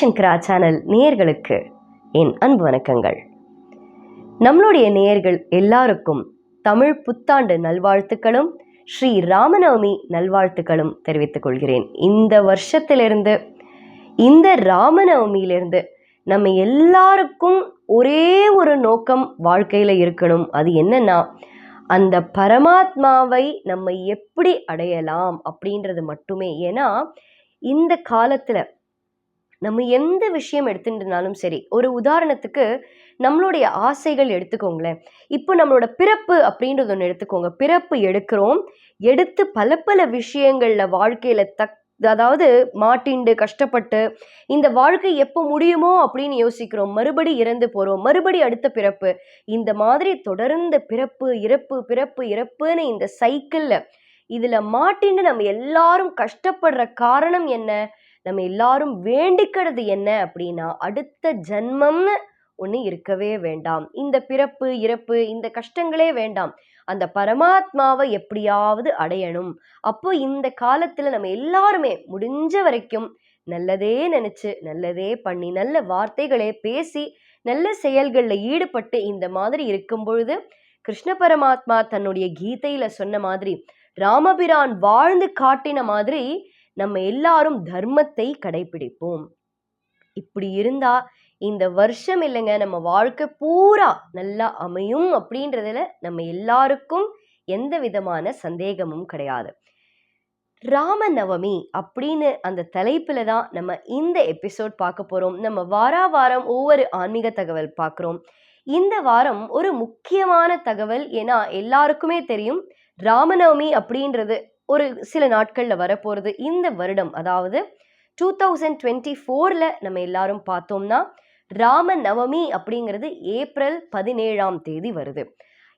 சங்கரா channel நேயர்களுக்கு என் அன்பு வணக்கங்கள். நம்மளுடைய நேயர்கள் எல்லாருக்கும் தமிழ் புத்தாண்டு நல்வாழ்த்துக்களும் ஸ்ரீ ராமநவமி நல்வாழ்த்துக்களும் தெரிவித்துக் கொள்கிறேன். இந்த வருஷத்திலிருந்து இந்த ராமநவமியிலிருந்து நம்ம எல்லாருக்கும் ஒரே ஒரு நோக்கம் வாழ்க்கையில் இருக்கணும். அது என்னன்னா அந்த பரமாத்மாவை நம்ம எப்படி அடையலாம் அப்படின்றது மட்டுமே. ஏன்னா இந்த காலத்தில் நம்ம எந்த விஷயம் எடுத்துட்டுனாலும் சரி ஒரு உதாரணத்துக்கு நம்மளுடைய ஆசைகள் எடுத்துக்கோங்களேன். இப்போ நம்மளோட பிறப்பு அப்படின்றது ஒன்று எடுத்துக்கோங்க. பிறப்பு எடுக்கிறோம். எடுத்து பல பல விஷயங்களில் வாழ்க்கையில் தக் அதாவது மாட்டிண்டு கஷ்டப்பட்டு இந்த வாழ்க்கை எப்போ முடியுமோ அப்படின்னு யோசிக்கிறோம். மறுபடி இறந்து போகிறோம் மறுபடி அடுத்த பிறப்பு. இந்த மாதிரி தொடர்ந்து பிறப்பு இறப்பு பிறப்பு இறப்புன்னு இந்த சைக்கிளில் இதில் மாட்டின்னு நம்ம எல்லாரும் கஷ்டப்படுற காரணம் என்ன? நம்ம எல்லாரும் வேண்டிக்கிறது என்ன அப்படின்னா அடுத்த ஜென்மம்னு ஒன்று இருக்கவே வேண்டாம். இந்த பிறப்பு இறப்பு இந்த கஷ்டங்களே வேண்டாம். அந்த பரமாத்மாவை எப்படியாவது அடையணும். அப்போ இந்த காலத்தில் நம்ம எல்லாருமே முடிஞ்ச வரைக்கும் நல்லதே நினச்சி நல்லதே பண்ணி நல்ல வார்த்தைகளே பேசி நல்ல செயல்களில் ஈடுபட்டு இந்த மாதிரி இருக்கும் பொழுது கிருஷ்ண பரமாத்மா தன்னுடைய கீதையில் சொன்ன மாதிரி ராமபிரான் வாழ்ந்து காட்டின மாதிரி நம்ம எல்லாரும் தர்மத்தை கடைபிடிப்போம். இப்படி இருந்தா இந்த வருஷம் இல்லைங்க நம்ம வாழ்க்கை பூரா நல்லா அமையும் அப்படின்றதுல நம்ம எல்லாருக்கும் எந்த விதமான சந்தேகமும் கிடையாது. ராமநவமி அப்படின்னு அந்த தலைப்பில் தான் நம்ம இந்த எபிசோட் பார்க்க போகிறோம் நம்ம வாரா வாரம் ஒவ்வொரு ஆன்மீக தகவல் பார்க்குறோம். இந்த வாரம் ஒரு முக்கியமான தகவல் ஏன்னா எல்லாருக்குமே தெரியும் ராமநவமி அப்படின்றது ஒரு சில நாட்களில் வரப்போகிறது இந்த வருடம். அதாவது டூ தௌசண்ட் டுவெண்ட்டி ஃபோரில் நம்ம எல்லாரும் பார்த்தோம்னா ராம நவமி அப்படிங்கிறது ஏப்ரல் பதினேழாம் தேதி வருது.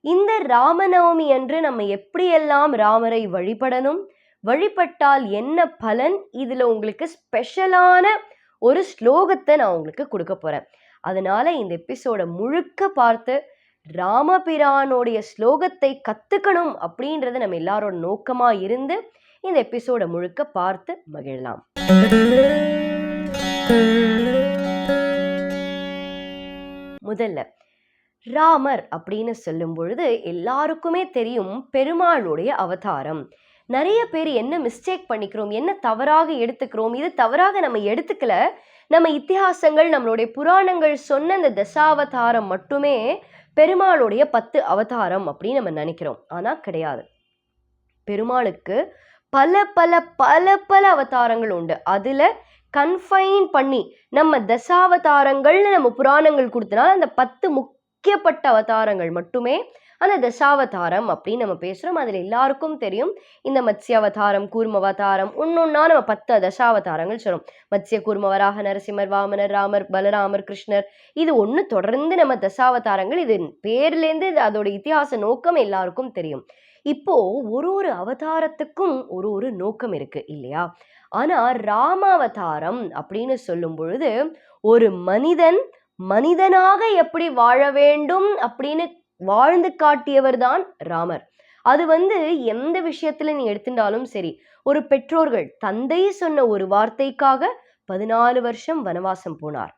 இந்த ராமநவமி அன்று நம்ம எப்படியெல்லாம் ராமரை வழிபடணும் வழிபட்டால் என்ன பலன் இதில் உங்களுக்கு ஸ்பெஷலான ஒரு ஸ்லோகத்தை நான் உங்களுக்கு கொடுக்க போகிறேன் அதனால் இந்த எபிசோடை முழுக்க பார்த்து ராமபிரானுடைய ஸ்லோகத்தை கத்துக்கணும் அப்படின்றது நம்ம எல்லாரோட நோக்கமா இருந்து இந்த எபிசோட முழுக்க பார்த்து மகிழலாம். முதல்ல ராமர் அப்படின்னு சொல்லும் பொழுது எல்லாருக்குமே தெரியும் பெருமாளுடைய அவதாரம். நிறைய பேர் என்ன மிஸ்டேக் பண்ணிக்கிறோம் என்ன தவறாக எடுத்துக்கிறோம் இது தவறாக நம்ம எடுத்துக்கல. நம்ம இத்திஹாசங்கள் நம்மளுடைய புராணங்கள் சொன்ன அந்த தசாவதாரம் மட்டுமே பெருமாளுடைய பத்து அவதாரம் அப்படின்னு நம்ம நினைக்கிறோம். ஆனால் கிடையாது. பெருமாளுக்கு பல பல பல பல அவதாரங்கள் உண்டு. அதில் கன்ஃபைன் பண்ணி நம்ம தசாவதாரங்கள்னு நம்ம புராணங்கள் கொடுத்தனால அந்த பத்து முக்கியப்பட்ட அவதாரங்கள் மட்டுமே அந்த தசாவதாரம் அப்படின்னு நம்ம பேசுகிறோம் அதில் எல்லாருக்கும் தெரியும். இந்த மத்ஸ்ய அவதாரம் கூர்ம அவதாரம் ஒன்னொன்னா நம்ம பத்து தசாவதாரங்கள் சொல்கிறோம் மத்ஸ்ய கூர்மவராக நரசிம்மர் வாமனர் ராமர் பலராமர் கிருஷ்ணர் இது ஒன்று தொடர்ந்து நம்ம தசாவதாரங்கள். இது பேர்லேருந்து இது அதோட இத்திஹாச நோக்கம் எல்லாருக்கும் தெரியும். இப்போ ஒரு ஒரு அவதாரத்துக்கும் ஒரு ஒரு நோக்கம் இருக்கு இல்லையா? ஆனா ராமாவதாரம் அப்படின்னு சொல்லும் பொழுது ஒரு மனிதன் மனிதனாக எப்படி வாழ வேண்டும் அப்படின்னு வாழ்ந்து காட்டியவர் தான் ராமர். அது வந்து எந்த விஷயத்துல நீ எடுத்துட்டாலும் சரி ஒரு பெற்றோர்கள் தந்தை சொன்ன ஒரு வார்த்தைக்காக பதினாலு வருஷம் வனவாசம் போனார்.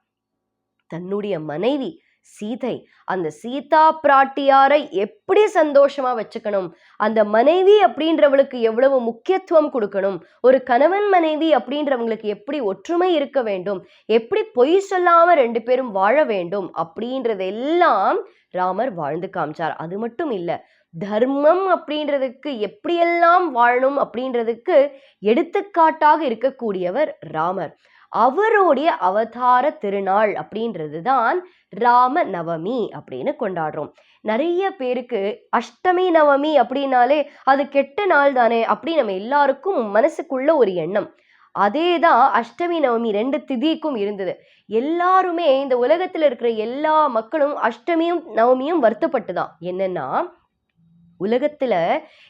தன்னுடைய மனைவி சீதை அந்த சீதா பிராட்டியாரை எப்படி சந்தோஷமா வச்சுக்கணும்? அந்த மனைவி அப்படின்றவளுக்கு எவ்வளவு முக்கியத்துவம் கொடுக்கணும்? ஒரு கணவன் மனைவி அப்படின்றவங்களுக்கு எப்படி ஒற்றுமை இருக்க வேண்டும்? எப்படி பொய் சொல்லாம ரெண்டு பேரும் வாழ வேண்டும்? அப்படின்றதெல்லாம் ராமர் வாழ்ந்து காமிச்சார். அது மட்டும் இல்லை தர்மம் அப்படின்றதுக்கு எப்படியெல்லாம் வாழணும் அப்படின்றதுக்கு எடுத்துக்காட்டாக இருக்கக்கூடியவர் ராமர். அவருடைய அவதார திருநாள் அப்படின்றது தான் ராம நவமி அப்படின்னு கொண்டாடுறோம். நிறைய பேருக்கு அஷ்டமி நவமி அப்படின்னாலே அது கெட்ட நாள் தானே அப்படி நம்ம எல்லாருக்கும் மனசுக்குள்ள ஒரு எண்ணம். அதே தான் அஷ்டமி நவமி ரெண்டு திதிக்கும் இருந்தது. எல்லாருமே இந்த உலகத்தில் இருக்கிற எல்லா மக்களும் அஷ்டமியும் நவமியும் வருத்தப்பட்டு தான் என்னன்னா உலகத்தில்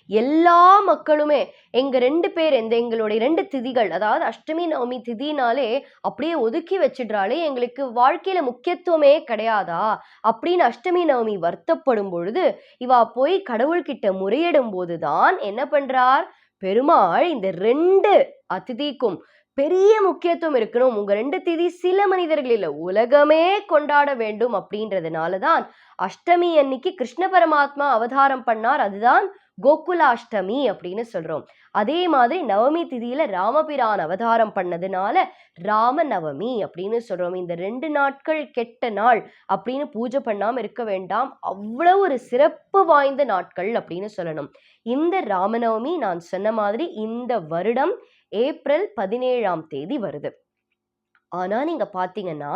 எல்லா மக்களுமே எங்கள் ரெண்டு பேர் இந்த எங்களுடைய ரெண்டு திதிகள் அதாவது அஷ்டமி நவமி திதினாலே அப்படியே ஒதுக்கி வச்சிடுறாலே எங்களுக்கு வாழ்க்கையில் முக்கியத்துவமே கிடையாதா? அப்படின்னு அஷ்டமி நவமி வருத்தப்படும் பொழுது இவா போய் கடவுள்கிட்ட முறையிடும் போதுதான் என்ன பண்ணுறார் பெருமாள் இந்த ரெண்டு அதிதிக்கும் பெரிய முக்கியத்துவம் இருக்கணும். உங்க ரெண்டு திதி சில மனிதர்கள் இல்ல உலகமே கொண்டாட வேண்டும் அப்படின்றதுனால தான் அஷ்டமி அன்னைக்கு கிருஷ்ண பரமாத்மா அவதாரம் பண்ணார். அதுதான் கோகுலாஷ்டமி அப்படின்னு சொல்றோம். அதே மாதிரி நவமி திதியில ராமபிரான் அவதாரம் பண்ணதுனால ராம நவமி அப்படின்னு சொல்றோம். இந்த ரெண்டு நாட்கள் கெட்ட நாள் அப்படின்னு பூஜை பண்ணாம இருக்க வேண்டாம். அவ்வளவு ஒரு சிறப்பு வாய்ந்த நாட்கள் அப்படின்னு சொல்லணும். இந்த ராமநவமி நான் சொன்ன மாதிரி இந்த வருடம் ஏப்ரல் பதினேழாம் தேதி வருது. ஆனா நீங்க பாத்தீங்கன்னா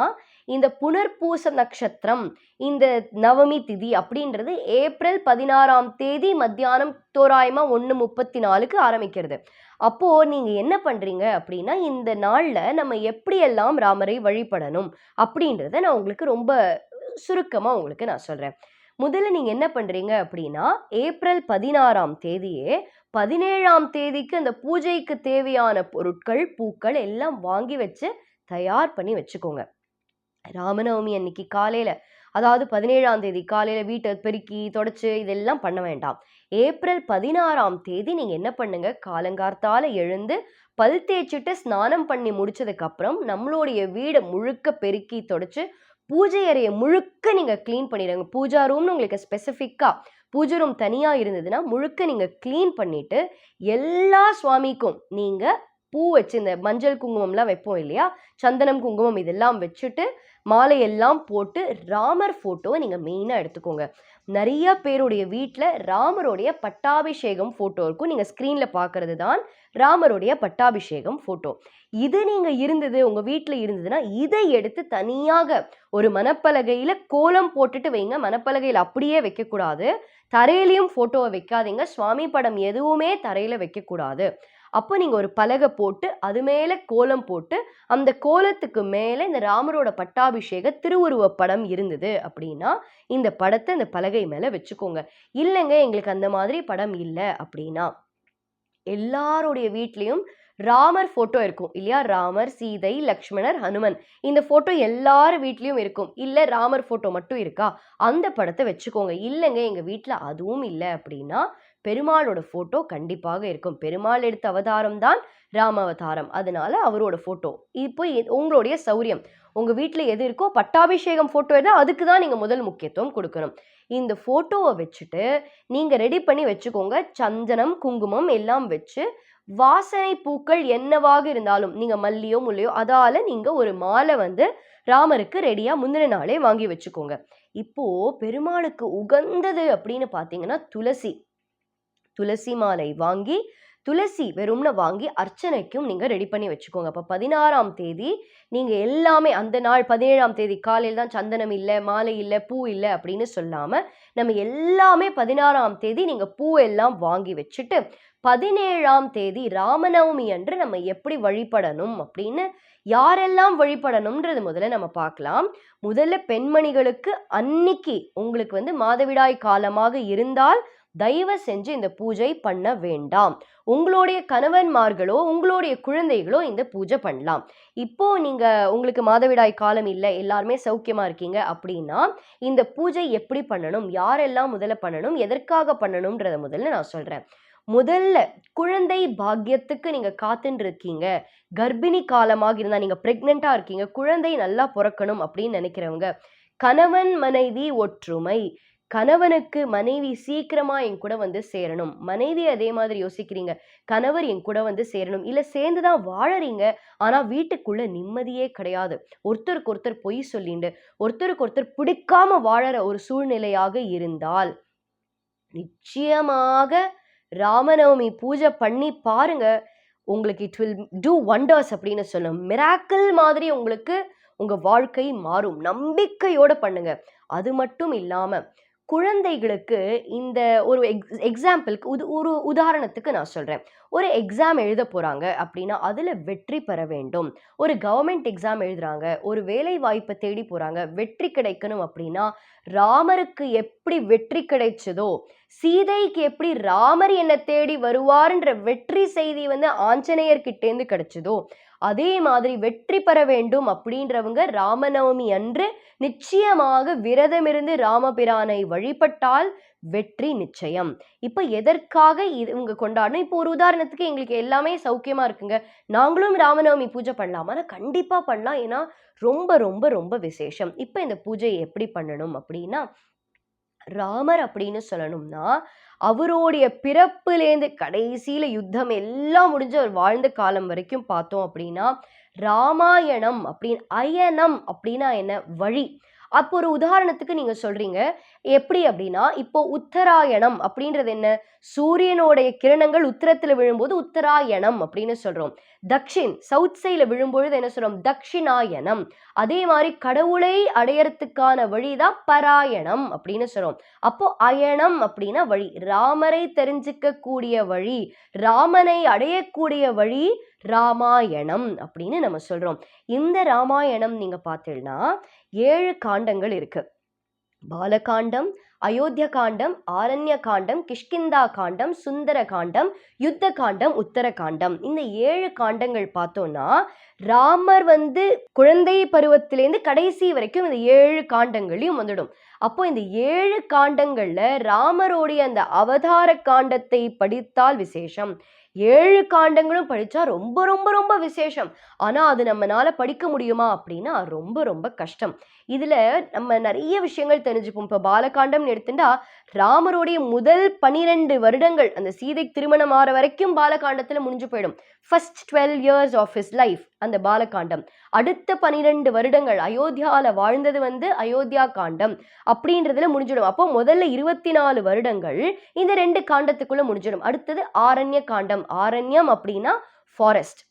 இந்த புனர்பூச நட்சத்திரம் இந்த நவமி திதி அப்படின்றது ஏப்ரல் பதினாறாம் தேதி மத்தியானம் தோராயமா ஒன்று முப்பத்தி நாலுக்கு ஆரம்பிக்கிறது. அப்போ நீங்க என்ன பண்றீங்க அப்படின்னா இந்த நாள்ல நம்ம எப்படியெல்லாம் ராமரை வழிபடணும் அப்படின்றத நான் உங்களுக்கு ரொம்ப சுருக்கமா உங்களுக்கு நான் சொல்றேன். முதல்ல நீங்க என்ன பண்றீங்க அப்படின்னா ஏப்ரல் பதினாறாம் தேதியே பதினேழாம் தேதிக்கு அந்த பூஜைக்கு தேவையான பொருட்கள் பூக்கள் எல்லாம் வாங்கி வச்சு தயார் பண்ணி வச்சுக்கோங்க. ராமநவமி அன்னைக்கு காலையில் அதாவது பதினேழாம் தேதி காலையில் வீட்டை பெருக்கி தொடச்சு இதெல்லாம் பண்ண வேண்டாம். ஏப்ரல் பதினாறாம் தேதி நீங்கள் என்ன பண்ணுங்க? காலங்கார்த்தால எழுந்து பல் தேய்ச்சிட்டு ஸ்நானம் பண்ணி முடிச்சதுக்கப்புறம் நம்மளுடைய வீடை முழுக்க பெருக்கி தொடச்சு பூஜை அறையை முழுக்க நீங்கள் க்ளீன் பண்ணிடுங்க. பூஜா ரூம்னு உங்களுக்கு ஸ்பெசிஃபிக்காக பூஜை ரூம் தனியாக இருந்ததுன்னா முழுக்க நீங்கள் க்ளீன் பண்ணிவிட்டு எல்லா சுவாமிக்கும் நீங்கள் பூ வச்சு இந்த மஞ்சள் குங்குமம்லாம் வைப்போம் இல்லையா? சந்தனம் குங்குமம் இதெல்லாம் வச்சுட்டு மாலையெல்லாம் போட்டு ராமர் ஃபோட்டோவை நீங்கள் மெயினாக எடுத்துக்கோங்க. நிறைய பேருடைய வீட்டில் ராமருடைய பட்டாபிஷேகம் ஃபோட்டோ இருக்கும். நீங்கள் ஸ்க்ரீனில் பார்க்கறது தான் ராமருடைய பட்டாபிஷேகம் ஃபோட்டோ இது நீங்கள் இருந்தது உங்கள் வீட்டில் இருந்ததுன்னா இதை எடுத்து தனியாக ஒரு மணப்பலகையில் கோலம் போட்டுட்டு வைங்க. மணப்பலகையில் அப்படியே வைக்கக்கூடாது. தரையிலையும் ஃபோட்டோவை வைக்காதீங்க. சுவாமி படம் எதுவுமே தரையில் வைக்கக்கூடாது. அப்போ நீங்கள் ஒரு பலகை போட்டு அது மேலே கோலம் போட்டு அந்த கோலத்துக்கு மேலே இந்த ராமரோட பட்டாபிஷேக திருவுருவ படம் இருந்தது அப்படின்னா இந்த படத்தை இந்த பலகை மேலே வச்சுக்கோங்க. இல்லைங்க எங்களுக்கு அந்த மாதிரி படம் இல்லை அப்படின்னா எல்லாருடைய வீட்லேயும் ராமர் ஃபோட்டோ இருக்கும். இல்லையா? ராமர் சீதை லக்ஷ்மணர் ஹனுமன். இந்த ஃபோட்டோ எல்லார் வீட்லேயும் இருக்கும். இல்லை ராமர் ஃபோட்டோ மட்டும் இருக்கா? அந்த படத்தை வச்சுக்கோங்க. இல்லைங்க எங்கள் வீட்டில் அதுவும் இல்லை அப்படின்னா பெருமாளோட ஃபோட்டோ கண்டிப்பாக இருக்கும். பெருமாள் எடுத்த அவதாரம் தான் ராம அவதாரம் அதனால அவரோட ஃபோட்டோ இப்போ எ- உங்களுடைய சௌரியம். உங்கள் வீட்டில் எது இருக்கோ பட்டாபிஷேகம் ஃபோட்டோ எதாவது அதுக்கு தான் நீங்கள் முதல் முக்கியத்துவம் கொடுக்கணும். இந்த ஃபோட்டோவை வச்சுட்டு நீங்கள் ரெடி பண்ணி வச்சுக்கோங்க. சந்தனம் குங்குமம் எல்லாம் வச்சு வாசனை பூக்கள் என்னவாக இருந்தாலும் நீங்கள் மல்லியோ முல்லையோ அதால் நீங்கள் ஒரு மாலை வந்து ராமருக்கு ரெடியாக முந்தின நாளே வாங்கி வச்சுக்கோங்க. இப்போ பெருமாளுக்கு உகந்தது அப்படின்னு பார்த்தீங்கன்னா துளசி. துளசி மாலை வாங்கி துளசி வெறும்னு வாங்கி அர்ச்சனைக்கும் நீங்கள் ரெடி பண்ணி வச்சுக்கோங்க. அப்போ பதினாறாம் தேதி நீங்கள் எல்லாமே அந்த நாள் பதினேழாம் தேதி காலையில் தான் சந்தனம் இல்லை மாலை இல்லை பூ இல்லை அப்படின்னு சொல்லாமல் நம்ம எல்லாமே பதினாறாம் தேதி நீங்கள் பூ எல்லாம் வாங்கி வச்சுட்டு பதினேழாம் தேதி ராமநவமி அன்று நம்ம எப்படி வழிபடணும் அப்படின்னு யாரெல்லாம் வழிபடணும்ன்றது முதல்ல நம்ம பார்க்கலாம். முதல்ல பெண்மணிகளுக்கு அன்னைக்கு உங்களுக்கு வந்து மாதவிடாய் காலமாக இருந்தால் தயவு செஞ்சு இந்த பூஜை பண்ண வேண்டாம். உங்களுடைய கணவன்மார்களோ உங்களுடைய குழந்தைகளோ இந்த பூஜை பண்ணலாம். இப்போ நீங்க உங்களுக்கு மாதவிடாய் காலம் இல்லை எல்லாருமே சௌக்கியமா இருக்கீங்க அப்படின்னா இந்த பூஜை எப்படி பண்ணணும் யாரெல்லாம் முதல்ல பண்ணணும் எதற்காக பண்ணணும்ன்றத முதல்ல நான் சொல்றேன். முதல்ல குழந்தை பாக்கியத்துக்கு நீங்க காத்துன்னு இருக்கீங்க. கர்ப்பிணி காலமாக இருந்தா நீங்க பிரெக்னெண்டா இருக்கீங்க. குழந்தை நல்லா பிறக்கணும் அப்படின்னு நினைக்கிறவங்க கணவன் மனைவி ஒற்றுமை. கணவனுக்கு மனைவி சீக்கிரமா என் கூட வந்து சேரணும். மனைவி அதே மாதிரி யோசிக்கிறீங்க. கணவர் என் கூட வந்து சேரணும். இல்ல சேர்ந்து தான் வாழறீங்க. ஆனா வீட்டுக்குள்ள நிம்மதியே கிடையாது. ஒருத்தருக்கு ஒருத்தர் பொய் சொல்லிண்டு ஒருத்தருக்கு ஒருத்தர் பிடிக்காம வாழற ஒரு சூழ்நிலையாக இருந்தால் நிச்சயமாக ராமநவமி பூஜை பண்ணி பாருங்க. உங்களுக்கு இட் வில் டூ ஒண்டர்ஸ் அப்படின்னு சொல்லும். மிராக்கிள் மாதிரி உங்களுக்கு உங்க வாழ்க்கை மாறும். நம்பிக்கையோட பண்ணுங்க. அது மட்டும் இல்லாமல் குழந்தைகளுக்கு இந்த ஒரு எக்ஸ் எக்ஸாம்பிளுக்கு உது ஒரு உதாரணத்துக்கு நான் சொல்கிறேன் ஒரு எக்ஸாம் எழுத போகிறாங்க அப்படின்னா அதில் வெற்றி பெற வேண்டும். ஒரு கவர்மெண்ட் எக்ஸாம் எழுதுகிறாங்க ஒரு வேலை வாய்ப்பை தேடி போகிறாங்க வெற்றி கிடைக்கணும் அப்படின்னா ராமருக்கு எப்படி வெற்றி கிடைச்சதோ சீதைக்கு எப்படி ராமர் என்னை தேடி வருவார்ன்ற வெற்றி செய்தி வந்து ஆஞ்சநேயர்கிட்டேருந்து கிடைச்சதோ அதே மாதிரி வெற்றி பெற வேண்டும் அப்படின்றவங்க ராமநவமி அன்று நிச்சயமாக விரதமிருந்து ராமபிரானை வழிபட்டால் வெற்றி நிச்சயம். இப்போ எதற்காக இது இவங்க கொண்டாடணும்? இப்போ ஒரு உதாரணத்துக்கு எங்களுக்கு எல்லாமே சௌக்கியமாக இருக்குங்க. நாங்களும் ராமநவமி பூஜை பண்ணலாமா. ஆனால் கண்டிப்பாக பண்ணலாம். ஏன்னா ரொம்ப ரொம்ப ரொம்ப விசேஷம். இப்போ இந்த பூஜையை எப்படி பண்ணணும் அப்படின்னா ராமர் அப்படின்னு சொல்லணும்னா அவருடைய பிறப்புலேருந்து கடைசியில யுத்தம் எல்லாம் முடிஞ்சு அவர் வாழ்ந்த காலம் வரைக்கும் பார்த்தோம் அப்படின்னா ராமாயணம் அப்படின்னு அயனம் அப்படின்னா என்ன? வழி. அப்போ ஒரு உதாரணத்துக்கு நீங்க சொல்றீங்க. எப்படி அப்படின்னா இப்போ உத்தராயணம் அப்படின்றது என்ன? சூரியனுடைய கிரணங்கள் உத்தரத்துல விழும்போது உத்தராயணம் அப்படின்னு சொல்றோம். தக்ஷின் சவுத் சைட்ல விழும்பொழுது என்ன சொல்றோம்? தக்ஷிணாயணம். அதே மாதிரி கடவுளை அடையறதுக்கான வழிதான் பராயணம் அப்படின்னு சொல்றோம். அப்போ அயணம் அப்படின்னா வழி. ராமரை தெரிஞ்சுக்க கூடிய வழி. ராமனை அடையக்கூடிய வழி ராமாயணம் அப்படின்னு நம்ம சொல்கிறோம் இந்த ராமாயணம் நீங்கள் பார்த்தீங்கன்னா ஏழு காண்டங்கள் இருக்குது பாலகாண்டம் அயோத்திய காண்டம் ஆரண்ய காண்டம் கிஷ்கிந்தா காண்டம் சுந்தர காண்டம் யுத்த காண்டம் உத்தர காண்டம் இந்த ஏழு காண்டங்கள் பார்த்தோம்னா ராமர் வந்து குழந்தை பருவத்திலேருந்து கடைசி வரைக்கும் இந்த ஏழு காண்டங்களையும் வந்துடும். அப்போ இந்த ஏழு காண்டங்களில் ராமரோடைய அந்த அவதார காண்டத்தை படித்தால் விசேஷம். ஏழு காண்டங்களும் படித்தா ரொம்ப ரொம்ப ரொம்ப விசேஷம். ஆனால் அது நம்மளால் படிக்க முடியுமா அப்படின்னா ரொம்ப ரொம்ப கஷ்டம். இதில் நம்ம நிறைய விஷயங்கள் தெரிஞ்சுப்போம். இப்போ பாலகாண்டம்னு எடுத்துட்டா ராமருடைய முதல் பனிரெண்டு வருடங்கள் அந்த சீதை திருமணம் ஆற வரைக்கும் பாலகாண்டத்தில் முடிஞ்சு போயிடும். First twelve years of his life அந்த பாலகாண்டம். அடுத்த பனிரெண்டு வருடங்கள் அயோத்தியாவில் வாழ்ந்தது வந்து அயோத்தியா காண்டம் அப்படின்றதுல முடிஞ்சிடும். அப்போ முதல்ல இருபத்தி நாலு வருடங்கள் இந்த ரெண்டு காண்டத்துக்குள்ள முடிஞ்சிடும். அடுத்தது ஆரண்ய காண்டம் ஆரண்யம் அப்படின்னா ஃபாரஸ்ட்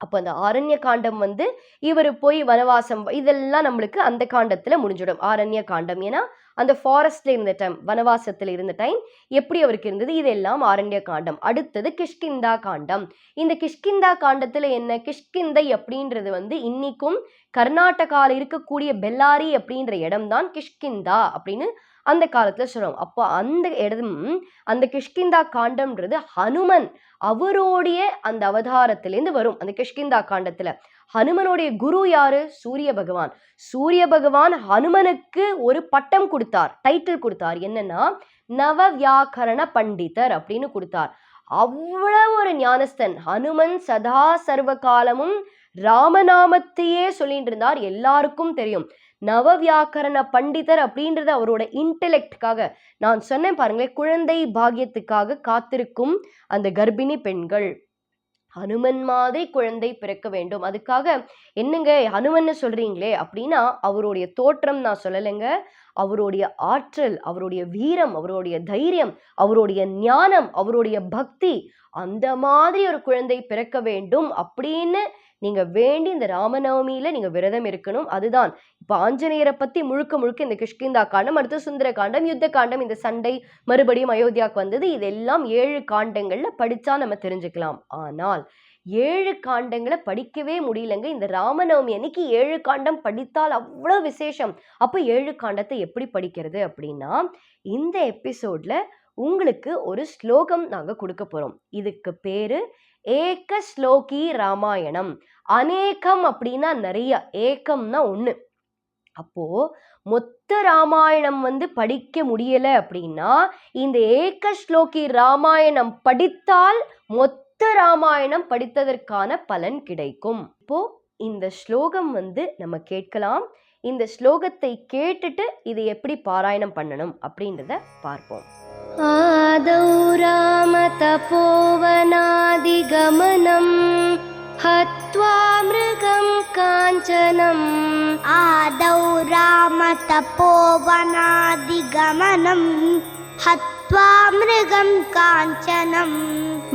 அப்போ அந்த ஆரண்ய காண்டம் வந்து இவர் போய் வனவாசம் இதெல்லாம் நம்மளுக்கு அந்த காண்டத்தில் முடிஞ்சிடும். ஆரண்ய காண்டம் ஏன்னா அந்த ஃபாரஸ்ட்ல இருந்த டைம் வனவாசத்துல இருந்த டைம் எப்படி அவருக்கு இருந்தது? இதெல்லாம் ஆரண்ய காண்டம் அடுத்தது கிஷ்கிந்தா காண்டம். இந்த கிஷ்கிந்தா காண்டத்துல என்ன? கிஷ்கிந்தை அப்படின்றது வந்து இன்னிக்கும் கர்நாடகால இருக்கக்கூடிய பெல்லாரி அப்படின்ற இடம்தான் கிஷ்கிந்தா அப்படின்னு அந்த காலத்தில் சொல்றோம். அப்போ அந்த இடம் அந்த கிஷ்கிந்தா காண்டம்ன்றது ஹனுமன் அவருடைய அந்த அவதாரத்திலேருந்து வரும். அந்த கிஷ்கிந்தா காண்டத்தில். ஹனுமனுடைய குரு யாரு? சூரிய பகவான். சூரிய பகவான் ஹனுமனுக்கு ஒரு பட்டம் கொடுத்தார். டைட்டில் கொடுத்தார். என்னன்னா நவ வியாக்கரண பண்டிதர் அப்படின்னு கொடுத்தார். அவ்வளவு ஒரு ஞானஸ்தன். ஹனுமன் சதா சர்வ காலமும் ராமநாமத்தையே சொல்லிட்டு இருந்தார். எல்லாருக்கும் தெரியும். நவவியாக்கரண பண்டிதர் அப்படின்றது அவரோட இன்டெலெக்டுக்காக நான் சொன்னேன் பாருங்களேன் குழந்தை பாகியத்துக்காக காத்திருக்கும் அந்த கர்ப்பிணி பெண்கள். ஹனுமன் மாதிரி குழந்தை பிறக்க வேண்டும். அதுக்காக என்னங்க ஹனுமன்னு சொல்றீங்களே அப்படின்னா அவருடைய தோற்றம் நான் சொல்லலைங்க. அவருடைய ஆற்றல் அவருடைய வீரம் அவருடைய தைரியம் அவருடைய ஞானம் அவருடைய பக்தி அந்த மாதிரி ஒரு குழந்தை பிறக்க வேண்டும் அப்படின்னு நீங்கள் வேண்டி இந்த ராமநவமியில் நீங்கள் விரதம் இருக்கணும். அதுதான். இப்போ ஆஞ்சநேயரை பற்றி முழுக்க முழுக்க இந்த கிஷ்கிந்தா காண்டம் அடுத்து சுந்தர காண்டம் யுத்த காண்டம் இந்த சண்டை மறுபடியும் அயோத்தியாவுக்கு வந்தது. இதெல்லாம் ஏழு காண்டங்களில் படித்தா நம்ம தெரிஞ்சுக்கலாம். ஆனால் ஏழு காண்டங்களை படிக்கவே முடியலங்க. இந்த ராமநவமி அன்னைக்கு ஏழு காண்டம் படித்தால் அவ்வளோ விசேஷம். அப்போ ஏழு காண்டத்தை எப்படி படிக்கிறது அப்படின்னா இந்த எபிசோடில் உங்களுக்கு ஒரு ஸ்லோகம் நாங்கள் கொடுக்க போகிறோம் இதுக்கு பேர் ஏக ஸ்லோகி ராமாயணம். அநேகம் அப்படின்னா நிறைய. ஏக்கம்னா ஒன்று அப்போ மொத்த ராமாயணம் வந்து படிக்க முடியல அப்படின்னா இந்த ஏக ஸ்லோகி ராமாயணம் படித்தால் மொத்த ராமாயணம் படித்ததற்கான பலன் கிடைக்கும். இப்போ இந்த ஸ்லோகம் வந்து நம்ம கேட்கலாம். இந்த ஸ்லோகத்தை கேட்டுட்டு இதை எப்படி பாராயணம் பண்ணணும் அப்படின்றத பார்ப்போம். आदौ रामतपोवनादिगमनम् हत्वा मृगं काञ्चनम्। आदौ रामतपोवनादिगमनम् हत्वा मृगं काञ्चनम्।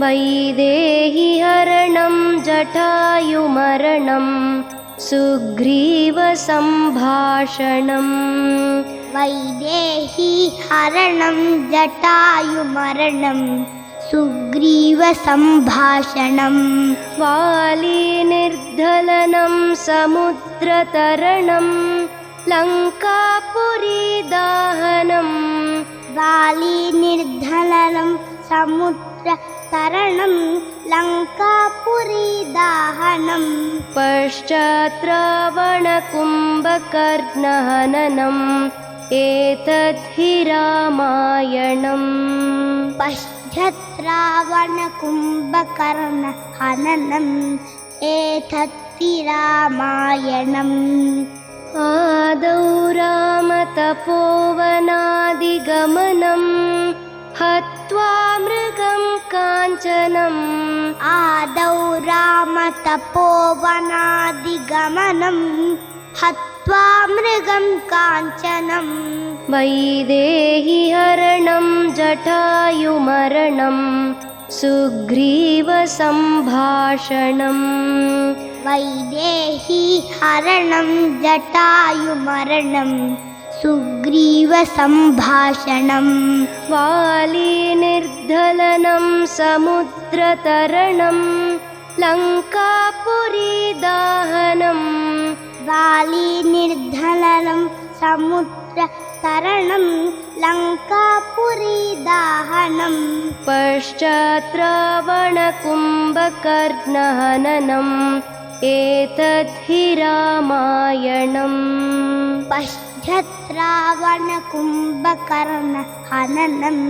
वै देहि हरणं जठायुमरणम् सुग्रीव वैदेही हरणं जटायुमरणं सुग्रीवसम्भाषणम् वालीनिर्धलनं समुद्रतरणं लङ्कापुरीदाहनम् वालीनिर्धलनं समुद्रतरणं लङ्कापुरीदाहनम् पश्चात् रावणकुम्भकर्णहननम् एतत् हि रामायणम् पश्यत्रावणकुम्भकर्णहननम् एतत्ति रामायणम् आदौ रामतपोवनादिगमनम् हत्वा मृगं काञ्चनम् आदौ रामतपोवनादिगमनम् हत्वा मृगं काञ्चनम् वैदेहि हरणं जटायुमरणं सुग्रीवसम्भाषणम् वैदेही हरणं जटायुमरणं सुग्रीवसम्भाषणम् वालीनिर्धलनं समुद्रतरणं लङ्कापुरीदाहनम् लीनिर्धननं समुद्र तरणं लङ्कापुरी दाहनं पश्चत्रावणकुम्भकर्णहनम् एतत् हि रामायणम् पश्चवणकुम्भकर्णहनम्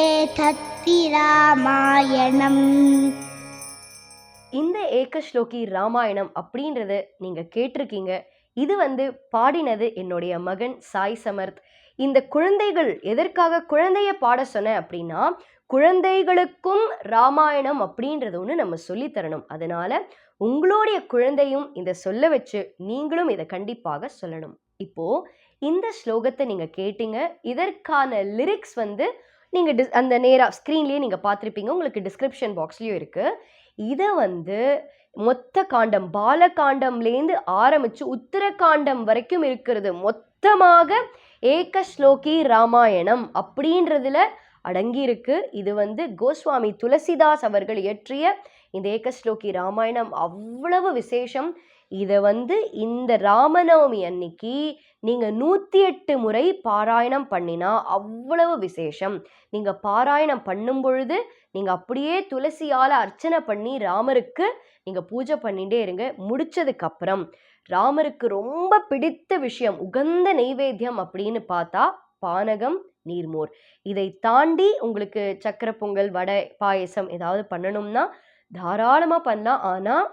एतत् हि रामायणम् இந்த ஏகஸ்லோகி ராமாயணம் அப்படின்றத நீங்கள் கேட்டிருக்கீங்க. இது வந்து பாடினது என்னுடைய மகன் சாய் சமர்த். இந்த குழந்தைகள் எதற்காக குழந்தைய பாட சொன்னேன் அப்படின்னா குழந்தைகளுக்கும் ராமாயணம் அப்படின்றது ஒன்று நம்ம சொல்லித்தரணும் அதனால உங்களுடைய குழந்தையும் இதை சொல்ல வச்சு நீங்களும் இதை கண்டிப்பாக சொல்லணும். இப்போ இந்த ஸ்லோகத்தை நீங்கள் கேட்டீங்க. இதற்கான லிரிக்ஸ் வந்து நீங்கள் டிஸ் அந்த நேராக ஸ்க்ரீன்லேயே நீங்கள் பார்த்துருப்பீங்க. உங்களுக்கு டிஸ்கிரிப்ஷன் பாக்ஸ்லேயும் இருக்கு. இதை வந்து மொத்த காண்டம் பாலகாண்டம்லேருந்து ஆரம்பித்து உத்தரகாண்டம் வரைக்கும் இருக்கிறது. மொத்தமாக ஏக ஸ்லோகி ராமாயணம் அப்படின்றதுல அடங்கியிருக்கு. இது வந்து கோஸ்வாமி துளசிதாஸ் அவர்கள் இயற்றிய இந்த ஏக ஸ்லோகி ராமாயணம். அவ்வளவு விசேஷம். இதை வந்து இந்த ராமநவமி அன்னைக்கு நீங்கள் நூற்றி எட்டு முறை பாராயணம் பண்ணினா அவ்வளவு விசேஷம். நீங்கள் பாராயணம் பண்ணும் பொழுது நீங்கள் அப்படியே துளசியால் அர்ச்சனை பண்ணி ராமருக்கு நீங்கள் பூஜை பண்ணிகிட்டே இருங்க. முடித்ததுக்கப்புறம் ராமருக்கு ரொம்ப பிடித்த விஷயம் உகந்த நெய்வேத்தியம் அப்படின்னு பார்த்தா பானகம் நீர்மோர். இதை தாண்டி உங்களுக்கு சக்கரை பொங்கல் வடை பாயசம் ஏதாவது பண்ணணும்னா தாராளமாக பண்ணலாம். ஆனால்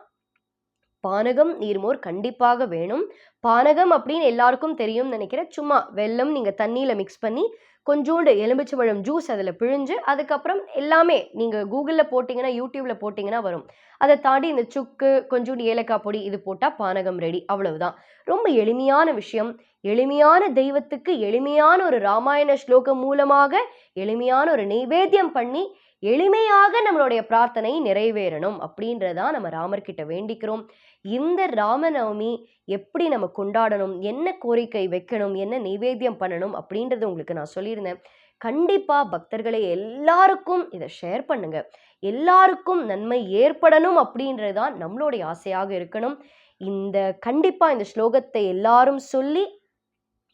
பானகம் நீர்மோர் கண்டிப்பாக வேணும். பானகம் அப்படின்னு எல்லாருக்கும் தெரியும்னு நினைக்கிறேன். சும்மா வெல்லம் நீங்கள் தண்ணியில் மிக்ஸ் பண்ணி கொஞ்சோண்டு எலுமிச்சம்பழம் ஜூஸ் அதில் பிழிஞ்சு அதுக்கப்புறம் எல்லாமே நீங்கள் கூகுளில் போட்டிங்கன்னா யூடியூப்பில் போட்டிங்கன்னா வரும். அதை தாண்டி இந்த சுக்கு கொஞ்சோண்டு ஏலக்காய் பொடி இது போட்டால் பானகம் ரெடி அவ்வளவுதான். ரொம்ப எளிமையான விஷயம். எளிமையான தெய்வத்துக்கு எளிமையான ஒரு ராமாயண ஸ்லோகம் மூலமாக எளிமையான ஒரு நைவேத்தியம் பண்ணி எளிமையாக நம்மளுடைய பிரார்த்தனை நிறைவேறணும் அப்படின்றதான் நம்ம ராமர்கிட்ட வேண்டிக்கிறோம். இந்த ராமநவமி எப்படி நம்ம கொண்டாடணும் என்ன கோரிக்கை வைக்கணும் என்ன நைவேத்தியம் பண்ணணும் அப்படின்றது உங்களுக்கு நான் சொல்லியிருந்தேன். கண்டிப்பா பக்தர்களை எல்லாருக்கும் இதை ஷேர் பண்ணுங்க. எல்லாருக்கும் நன்மை ஏற்படணும் அப்படின்றது தான் நம்மளுடைய ஆசையாக இருக்கணும். இந்த கண்டிப்பா இந்த ஸ்லோகத்தை எல்லாரும் சொல்லி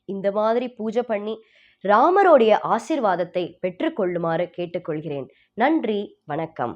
இந்த மாதிரி பூஜை பண்ணி ராமருடைய ஆசீர்வாதத்தை பெற்றுக்கொள்ளுமாறு கேட்டுக்கொள்கிறேன். நன்றி வணக்கம்.